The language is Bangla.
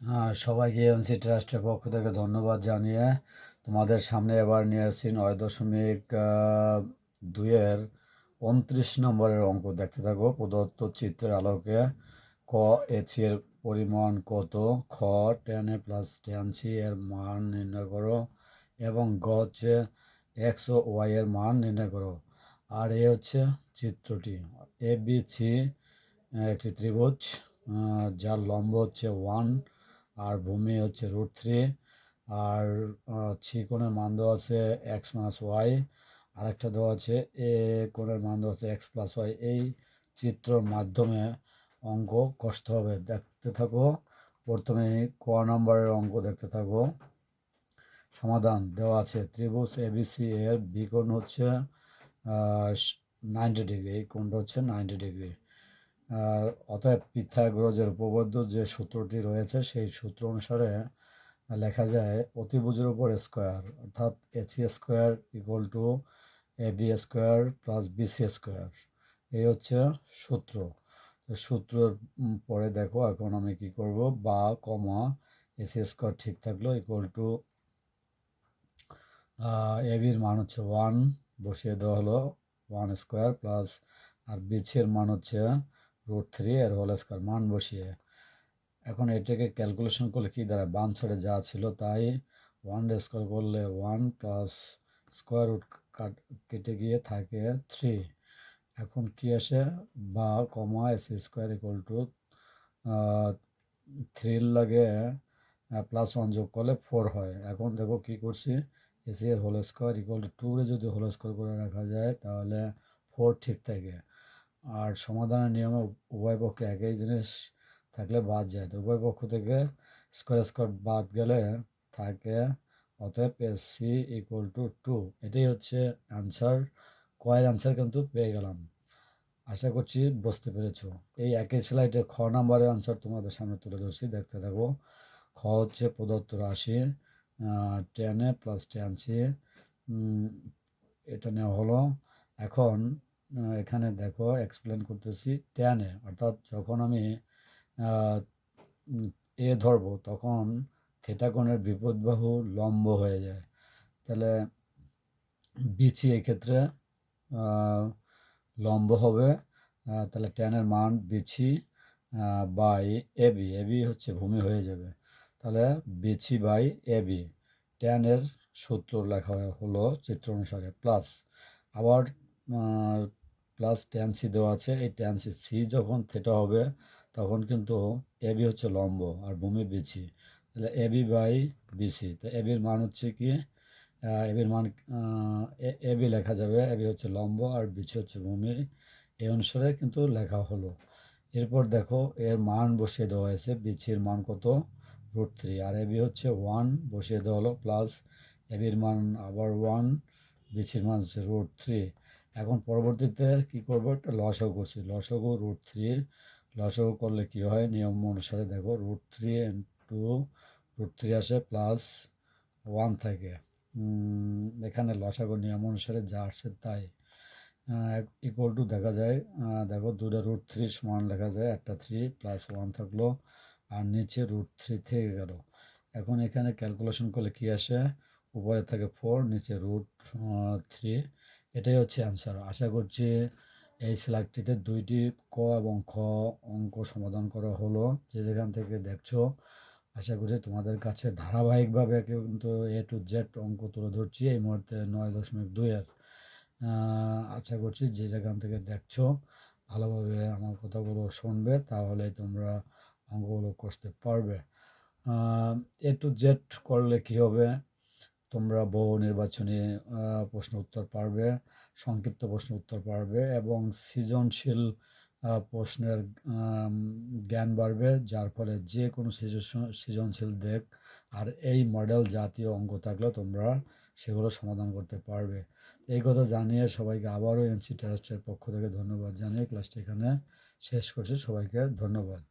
আহ, সবাইকে এনসি ট্রাস্টের পক্ষ থেকে ধন্যবাদ জানিয়ে তোমাদের সামনে এবার নিয়ে আসছি নয় দশমিক দুইয়ের উনত্রিশ নম্বরের অঙ্ক। দেখতে থাকো প্রদত্ত চিত্রের আলোকে ক এচি এর পরিমাণ কত? খ tan A plus tan C এর মান নির্ণয় করো এবং গ হচ্ছে এক্স ও ওয়াই এর মান নির্ণয় করো। আর এ হচ্ছে চিত্রটি। এ বি সি একটি ত্রিভুজ যার লম্ব হচ্ছে ওয়ান আর ভূমি হচ্ছে রুট থ্রি আর ছি কোণের মান দেওয়া আছে এক্স মাইনাস ওয়াই আরেকটা দেওয়া আছে এ কোণের মান দেওয়া আছে এক্স প্লাস ওয়াই এই চিত্রর মাধ্যমে অঙ্ক কষ্ট হবে। দেখতে থাকো। প্রথমে ক নম্বরের অঙ্ক দেখতে থাকো। সমাধান দেওয়া আছে। ত্রিভুজ এবিসি এর বিকোণ হচ্ছে নাইনটি ডিগ্রি এই কোণটা হচ্ছে নাইনটি ডিগ্রি অতএব পিথাগোরাসের উপপাদ্য যে সূত্রটি রয়েছে, সেই সূত্র অনুসারে লেখা যায় অতিভুজের উপর স্কোয়ার, অর্থাৎ AC square equal to A B square plus BC square. এই হচ্ছে সূত্র। সূত্রের পরে দেখো এখন আমি কি করব, বা কমা এসি স্কোয়ার ঠিক থাকল ইকুয়াল টু এ বির মান হচ্ছে ওয়ান বসিয়ে দেওয়া হলো ওয়ান স্কোয়ার প্লাস আর বিসির মান হচ্ছে রুট থ্রি এর হোল স্কোয়ার, মান বসিয়ে। এখন এটাকে ক্যালকুলেশন করলে কী? দাঁড়ায় বাম সাইডে যা ছিল তাই ওয়ান স্কোয়ার করলে one plus square root cut কেটে গিয়ে থাকে থ্রি এখন কি আসে? বা কমা এস স্কোয়ার ইকুয়াল টু থ্রির লাগে প্লাস ওয়ান যোগ করলে ফোর হয়। এখন দেখো কি করছি? এসি এর হোল স্কোয়ার ইকুয়াল টু টুরে যদি হোল স্কোয়ার করে রাখা যায় তাহলে ফোর ঠিক থাকে। আর সমাধানের নিয়মে উভয় পক্ষে একই জিনিস থাকলে বাদ যায়। তো উভয় পক্ষ থেকে স্কোয়ার স্কোয়ার বাদ গেলে থাকে অতএব সি ইকুয়াল টু টু এটাই হচ্ছে অ্যান্সার কয়ের অ্যান্সার কিন্তু পেয়ে গেলাম। আশা করছি বুঝতে পেরেছ। এই একই স্লাইডে খ নাম্বারের আনসার তোমাদের সামনে তুলে ধরছি। দেখতে থাকো। খ হচ্ছে প্রদত্ত রাশি। Tan A plus tan C এটা নেওয়া হলো। এখন এখানে দেখো এক্সপ্লেন করতেছি টেনে অর্থাৎ যখন আমি এ ধরবো, তখন থেটা কোণের বিপদ বাহু লম্ব হয়ে যায়। তাহলে বিচি এক্ষেত্রে লম্ব হবে তাহলে টেনের মান বিচি বাই এবি এবি হচ্ছে ভূমি হয়ে যাবে। তাহলে বিচি বাই এবি টেনের সূত্র লেখা হলো চিত্র অনুসারে প্লাস আবার প্লাস টেন সি দেওয়া আছে। এই টেন সি সি যখন থেটা হবে, তখন কিন্তু এবি হচ্ছে লম্ব আর ভূমি বিচি তাহলে এবি বাই বিসি তো এবির মান হচ্ছে কি? এবির মান এবি লেখা যাবে। এবি হচ্ছে লম্ব আর বিচি হচ্ছে ভূমি। এই অনুসারে কিন্তু লেখা হলো। এরপর দেখো, এর মান বসিয়ে দেওয়া হয়েছে। বিচির মান কত? রুট থ্রি আর এবি হচ্ছে ওয়ান বসিয়ে দেওয়া হলো প্লাস এবির মান আবার ওয়ান বিচির মান হচ্ছে রুট থ্রি এখন পরবর্তীতে কি করব? একটা লসও করছি। লসগু রুট থ্রি লসগু করলে কি হয়? নিয়ম অনুসারে দেখো root three two root three আসে প্লাস ওয়ান থাকে। এখানে লসাগো নিয়ম অনুসারে যা আসে তাই। ইকুয়াল টু দেখা যায় দেখো দুটা রুট থ্রি সমান লেখা যায়, একটা থ্রি প্লাস ওয়ান থাকল, আর নিচে রুট থ্রি থেকে গেল। এখন এখানে ক্যালকুলেশন করলে কি আসে? উপরে থাকে ফোর নিচে রুট থ্রি এটাই হচ্ছে অ্যান্সার আশা করছি এই স্লাইডটিতে দুইটি ক এবং খ অঙ্ক সমাধান করা হলো। যে যেখান থেকে দেখছ, আশা করছি তোমাদের কাছে ধারাবাহিকভাবে কিন্তু এ টু জেড অঙ্ক তুলে ধরছি এই মুহূর্তে নয় দশমিক দুইয়ের আশা করছি যে যেখান থেকে দেখছ, ভালোভাবে আমার কথাগুলো শুনবে, তাহলে তোমরা অঙ্কগুলো করতে পারবে। এ টু জেড করলে কি হবে? তোমরা বহু নির্বাচনী প্রশ্ন উত্তর পারবে, সংক্ষিপ্ত প্রশ্ন উত্তর পারবে এবং সৃজনশীল প্রশ্নের জ্ঞান বাড়বে, যার ফলে যে কোনো সৃজনশীল দেখ আর এই মডেল জাতীয় অঙ্ক থাকলে তোমরা সেগুলো সমাধান করতে পারবে। এই কথা জানিয়ে সবাইকে আবারও এনসি ট্রাস্টের পক্ষ থেকে ধন্যবাদ জানিয়ে ক্লাসটি এখানে শেষ করছি। সবাইকে ধন্যবাদ।